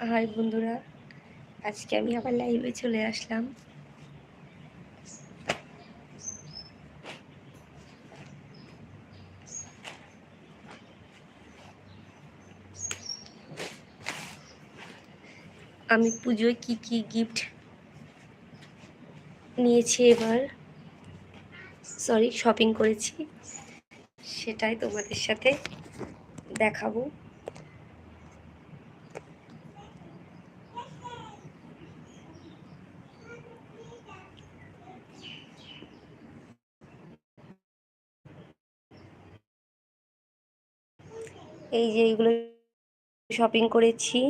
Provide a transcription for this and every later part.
High বন্ধুরা, আজকে আমি আবার লাইভে চলে আসলাম। আমি পুজোয় কি কি গিফট নিয়েছি এবার? সরি শপিং করেছি। সেটাই তোমাদের সাথে দেখাবো। এই যে এইগুলো শপিং করেছি।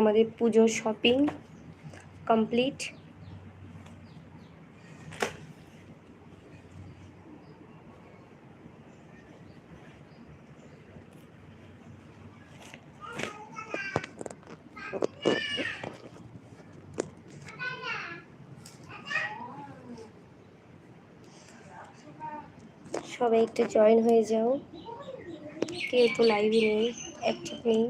আমাদের পুজোর শপিং কমপ্লিট সবাই একটু জয়েন হয়ে যাও। কেউ তো লাইভে নেই অ্যাক্টিভ নেই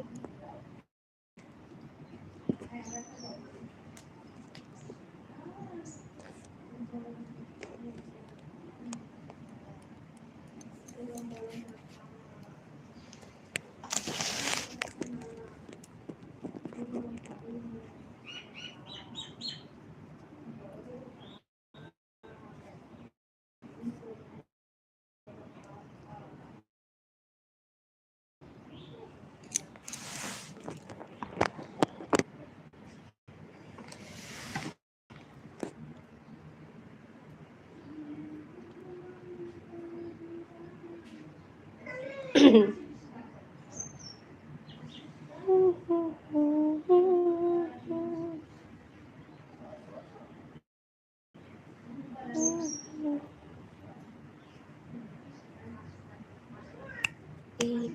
এই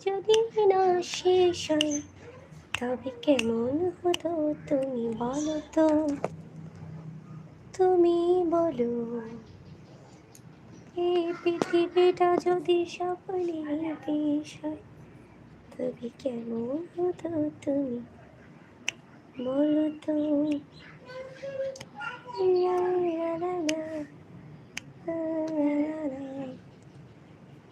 যদি না শেষ হয়। তবে কেমন হতো তুমি বলো তো? তুমি বলো এই পৃথিবীটা যদি সকলে দেশ হয়, তবে কেমন হতো তুমি বলো তো?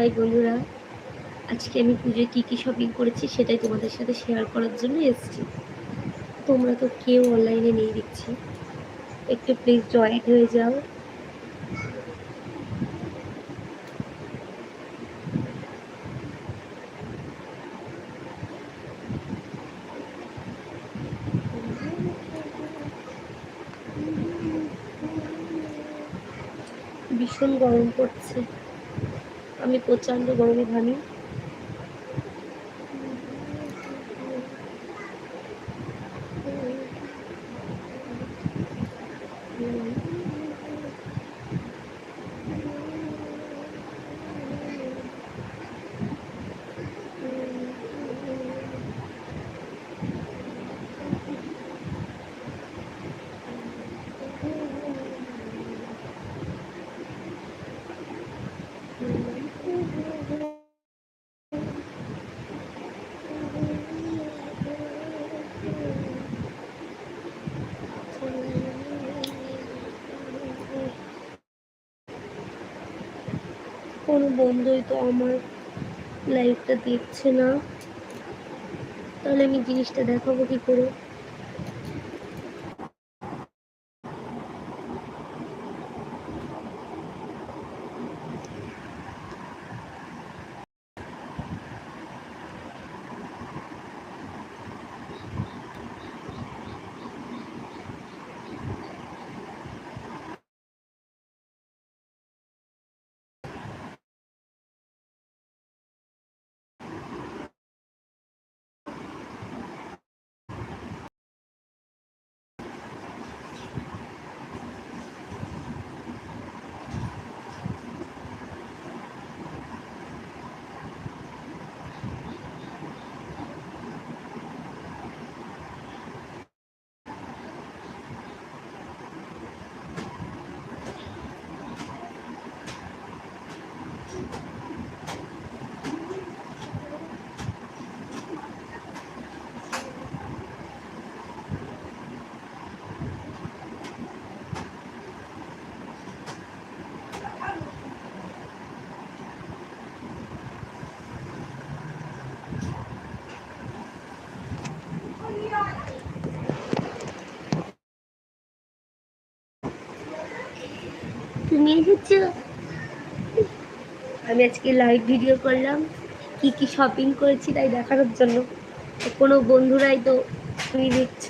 হাই বন্ধুরা, আজকে আমি পুজোয় কী কী শপিং করেছি সেটাই তোমাদের সাথে শেয়ার করার জন্য এসেছি। তোমরা তো কেউ অনলাইনে নেই দিচ্ছি একটু প্লিজ জয়েন হয়ে যাও। ভীষণ গরম পড়ছে। আমি প্রচণ্ড গরমে ঘামি। কোনো বন্ধুই তো আমার লাইভটা দেখছে না। তাহলে আমি জিনিসটা দেখাবো কি করে? তুমি এসেছ? আমি আজকে লাইভ ভিডিও করলাম। কি কি শপিং করেছি তাই দেখানোর জন্য। কোনো বন্ধুরাই তো তুমি দেখছ।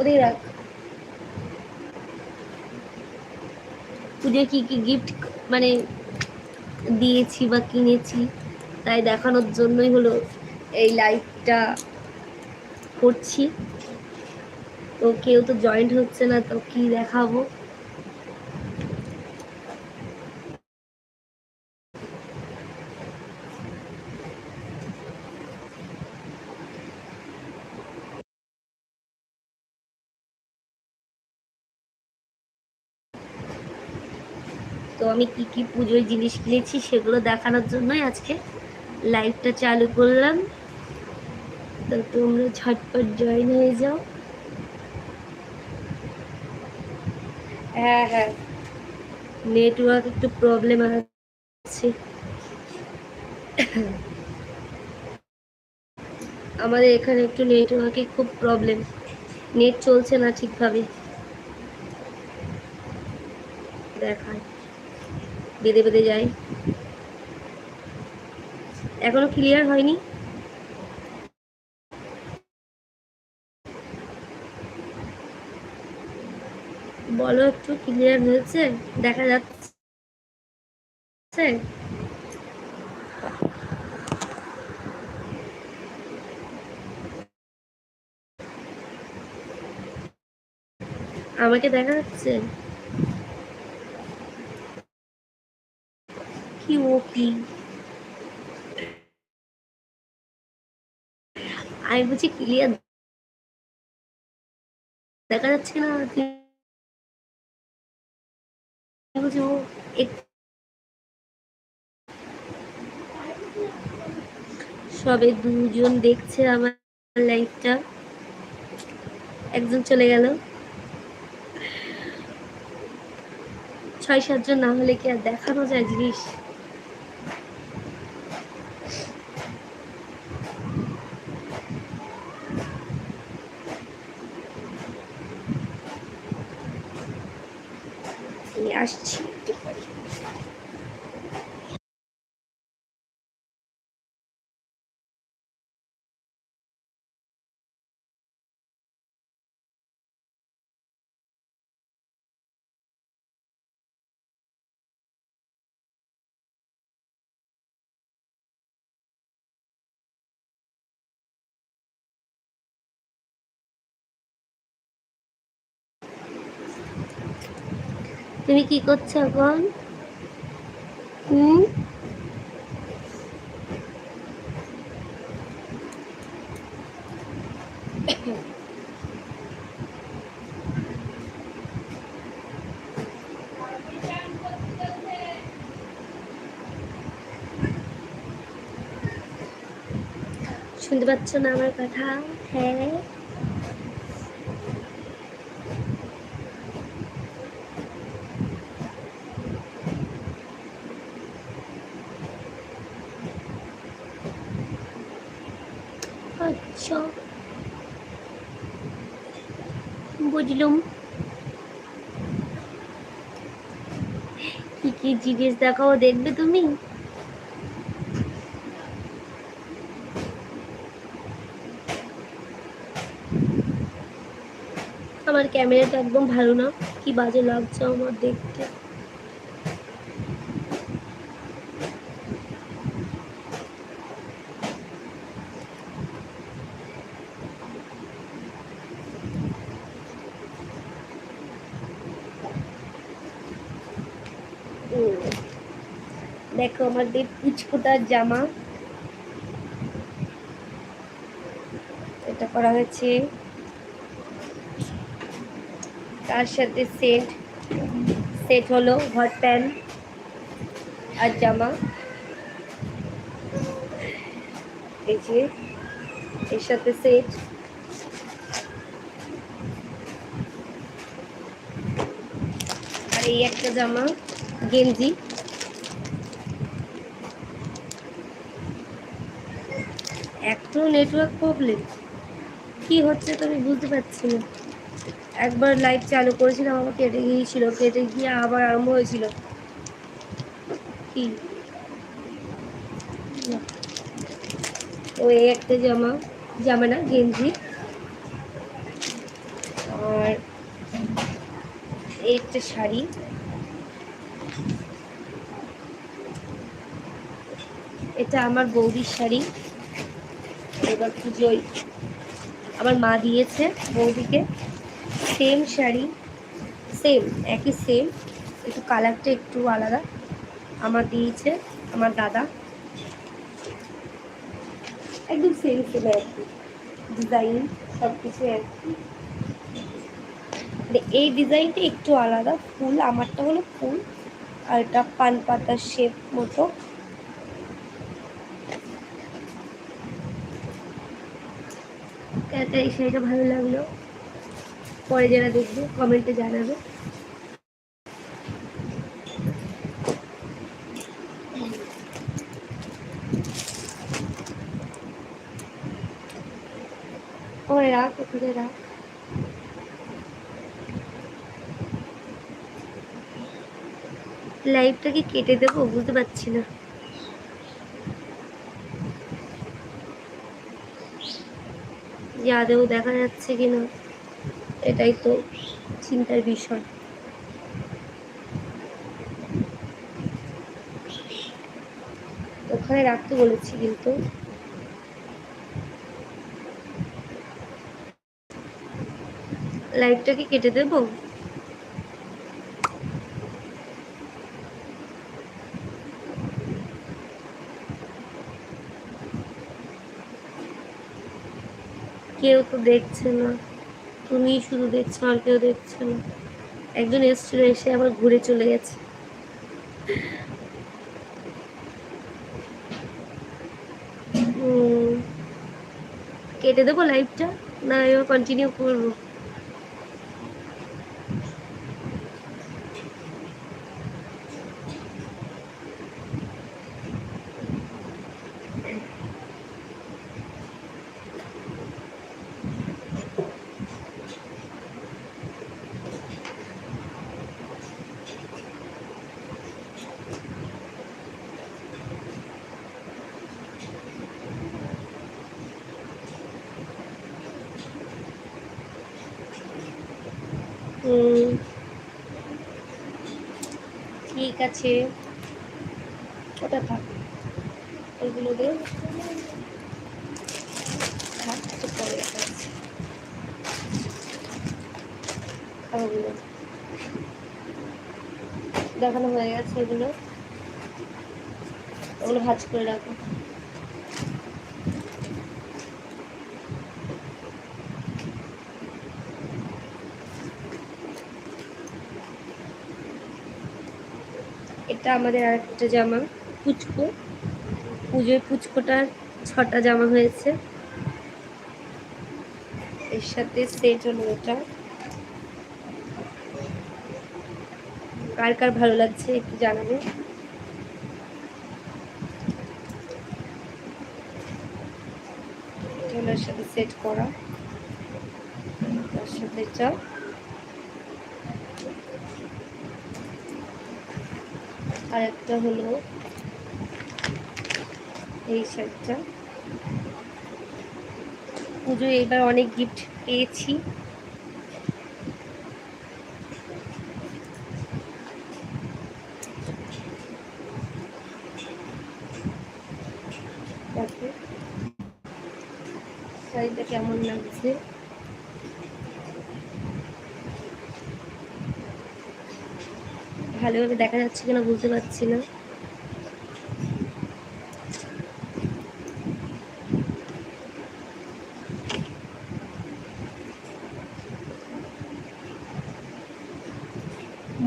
ওদের রাখ। পুজোয় কী কী গিফট মানে দিয়েছি বা কিনেছি, তাই দেখানোর জন্যই হলো এই লাইভটা করছি। তো কেউ তো জয়েন্ট হচ্ছে না, তো কি দেখাবো? তো আমি কি কি পুজোর জিনিস কিনেছি সেগুলো দেখানোর জন্যই আজকে লাইভটা চালু করলাম। তো তোমরা ঝটপট জয়েন হয়ে যাও। হ্যাঁ হ্যাঁ। নেটওয়ার্ক একটু প্রবলেম আছে। আমাদের এখানে একটু নেটওয়ার্কে খুব প্রবলেম নেট চলছে না ঠিকভাবে। দেখায় বেঁধে বেঁধে যায়। এখনও ক্লিয়ার হয়নি। বলো একটু ক্লিয়ার হয়েছে? দেখা যাচ্ছে? আমাকে দেখা যাচ্ছে? কি ওপি? আমি বলছি ক্লিয়ার দেখা যাচ্ছে না বলছি ও সবে দুজন দেখছে আমার লাইফটা একজন চলে গেল। ছয় সাতজন না হলে কি আর দেখানো যায় জিনিস? তুমি কি করছ এখন? হুম? শুনতে পাচ্ছ না আমার কথা? হ্যাঁ। আচ্ছা বুঝলুম। কি কি জিনিস দেখাও দেখবে তুমি? আমার ক্যামেরাটা একদম ভালো না। কি বাজে লাগছে আমার দেখতে। দেখো আমাদের পুচকুটার জামা। এটা করা হয়েছে। তার সাথে সেট। সেট হলো হট প্যান্ট আর জামা। এই যে, এর সাথে সেট। আর এই একটা জামা, গেঞ্জি। এত নেটওয়ার্ক প্রবলেম কি হচ্ছে তো আমি বুঝতে পারছি না। একবার লাইভ চালু করেছিলাম, আমার কেটে গিয়েছিল, কেটে গিয়ে আবার আরম্ভ হয়েছিল। কি? ও এই একটা জামা জামা না, গেঞ্জি। আর এই একটা শাড়ি। এটা আমার বৌদির শাড়ি। পুজোয় আমার মা দিয়েছে বৌদিকে। সেম শাড়ি সেম একই সেম একটু কালারটা একটু আলাদা। আমার দিয়েছে আমার দাদা। একদম সেম সেম কি। ডিজাইন সব কিছু মানে এই ডিজাইনটা একটু আলাদা। ফুল, আমারটা হলো ফুল। আর এটা পান পাতার শেপ মতো। এই শাড়িটা ভালো লাগল। পরে যারা দেখবে, কমেন্টে জানাবে। ওখানে রাখ রাখ লাইভটা কি কেটে দেবো, বুঝতে পারছি না। যে আদেও দেখা যাচ্ছে কিনা, এটাই তো চিন্তার বিষয়। ওখানে রাখতে বলেছি কিন্তু। লাইটটাকে কেটে দেবো? কেউ তো দেখছে না। তুমি শুধু দেখছ, আর কেউ দেখছে না। একজন এসছিল, এসে আবার ঘুরে চলে গেছে। কেটে দেবো লাইফটা না, এবার কন্টিনিউ করব। ঠিক আছে। ওটা থাক। ওইগুলো দিয়ে থাক পরে ওগুলো দেখানো হয়ে গেছে এগুলো। ওগুলো ভাজ করে রাখো। এটা আমাদের আর একটা জামা, পুচকো। পুজোয় পুচকোটার ছটা জামা হয়েছে। এর সাথে সেট হলো এটা কার কার ভালো লাগছে একটু জানাবে। সাথে সেট করা। তার সাথে এটা আর একটা হলো এই শাড়িটা। পুজো এবার অনেক গিফট পেয়েছি। শাড়িটা কেমন লাগছে? ভালোভাবে দেখা যাচ্ছে কিনা বুঝতে পারছি না।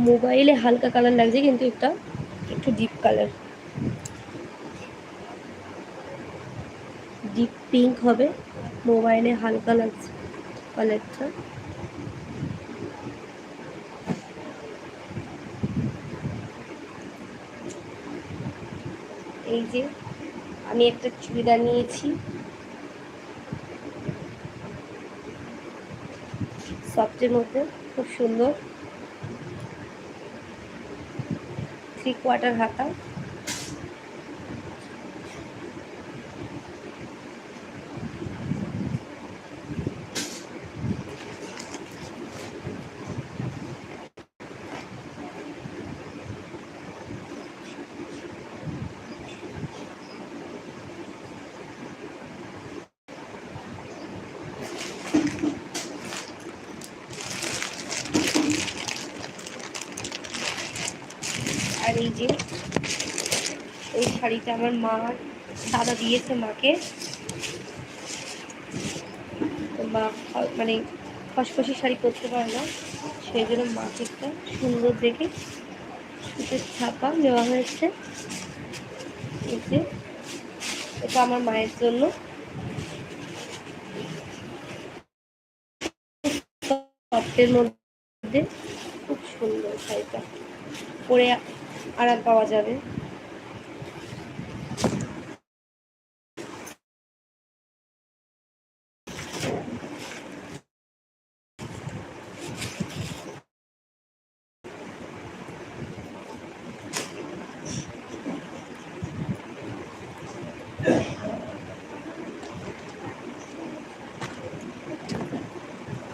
মোবাইলে হালকা কালার লাগছে কিন্তু এটা একটু ডিপ কালার ডিপ পিঙ্ক হবে, মোবাইলে হালকা লাগছে কালারটা এই যে আমি একটা চুড়িদার নিয়েছি। সফটের মধ্যে খুব সুন্দর। থ্রি কোয়ার্টার হাতা আর এই যে, এই শাড়িটা আমার মা, দাদা দিয়েছে মাকে। মা মানে খসখসি শাড়ি পরতে পারে না, সেই জন্য মাকে একটা সুন্দর দেখে সুতের ছাপা নেওয়া হয়েছে। এই যে, এটা আমার মায়ের জন্য। মধ্যে খুব সুন্দর শাড়িটা। পরে আরাম পাওয়া যাবে।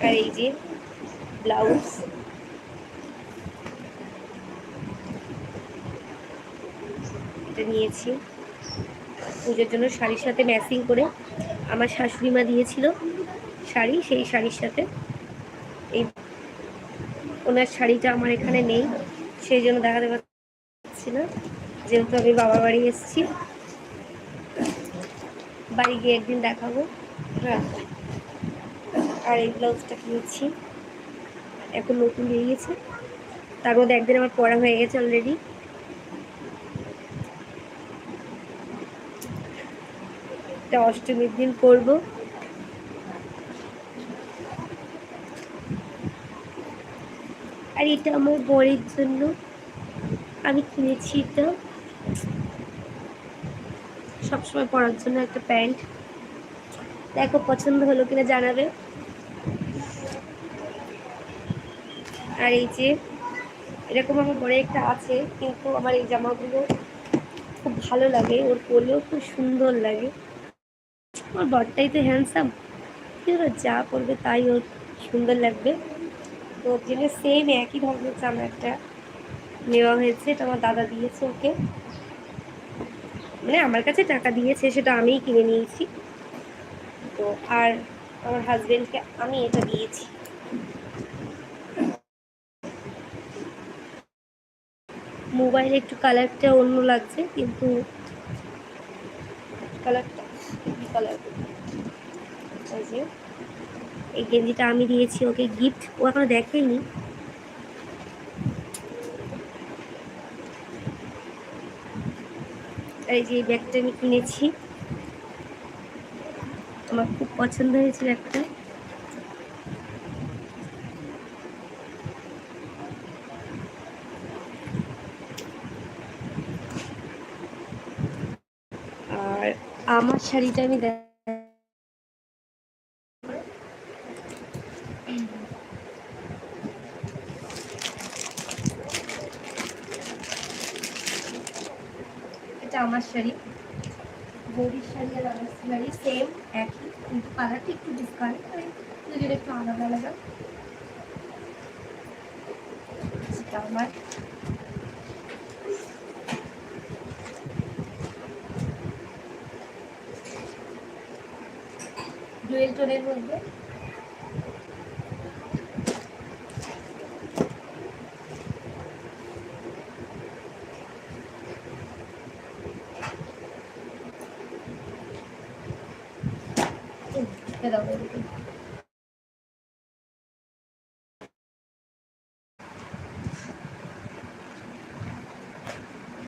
আর এই যে ব্লাউজ। নিয়েছি। পুজোর জন্য শাড়ির সাথে ম্যাচিং করে আমার শাশুড়ি মা দিয়েছিল শাড়ি, সেই শাড়ির সাথে। এই ওনার শাড়িটা আমার এখানে নেই, সেই জন্য দেখাতে পারছি না। যেহেতু আমি বাবার বাড়ি এসেছি, বাড়ি গিয়ে একদিন দেখাবো। হ্যাঁ। আর এই ব্লাউজটা কিনেছি। এখন নতুন নিয়ে গেছে তার মধ্যে একদিন আমার পড়া হয়ে গেছে অলরেডি এটা অষ্টমীর দিন করব। আর এটা আমার বরের জন্য। আমি কিনেছি এটা। সবসময় পরার জন্য একটা প্যান্ট। দেখো, পছন্দ হলো কিনা জানাবে। আর এই যে, এরকম আমার বড় একটা আছে, কিন্তু আমার এই জামাগুলো খুব ভালো লাগে। ওর পরলেও খুব সুন্দর লাগে। আমার বরটাই তো হ্যান্ডসাম কিন্তু যা করবে তাই ওর সুন্দর লাগবে। তো ওর জন্য সেম একই ধরনের জামা একটা নেওয়া হয়েছে, এটা আমার দাদা দিয়েছে ওকে। মানে আমার কাছে টাকা দিয়েছে, সেটা আমিই কিনে নিয়েছি। তো আর আমার হাজবেন্ডকে আমি এটা দিয়েছি। মোবাইলে একটু কালারটা অন্য লাগছে, কিন্তু কালারটা কালার এই যে এই গেঞ্জিটা আমি দিয়েছি ওকে গিফট ও এখনও দেখেনি। এই যে ব্যাগটা আমি কিনেছি। আমার খুব পছন্দ হয়েছে ব্যাগটা আমার শাড়িটা আমি এটা আমার শাড়ি। বৌদির শাড়ি আর আমার শাড়ি সেম একই, কিন্তু কালারটা একটু ডিসকাউন্ট দুজনে একটু আলাদা আলাদা। আমার। ডুয়েল একজনের মধ্যে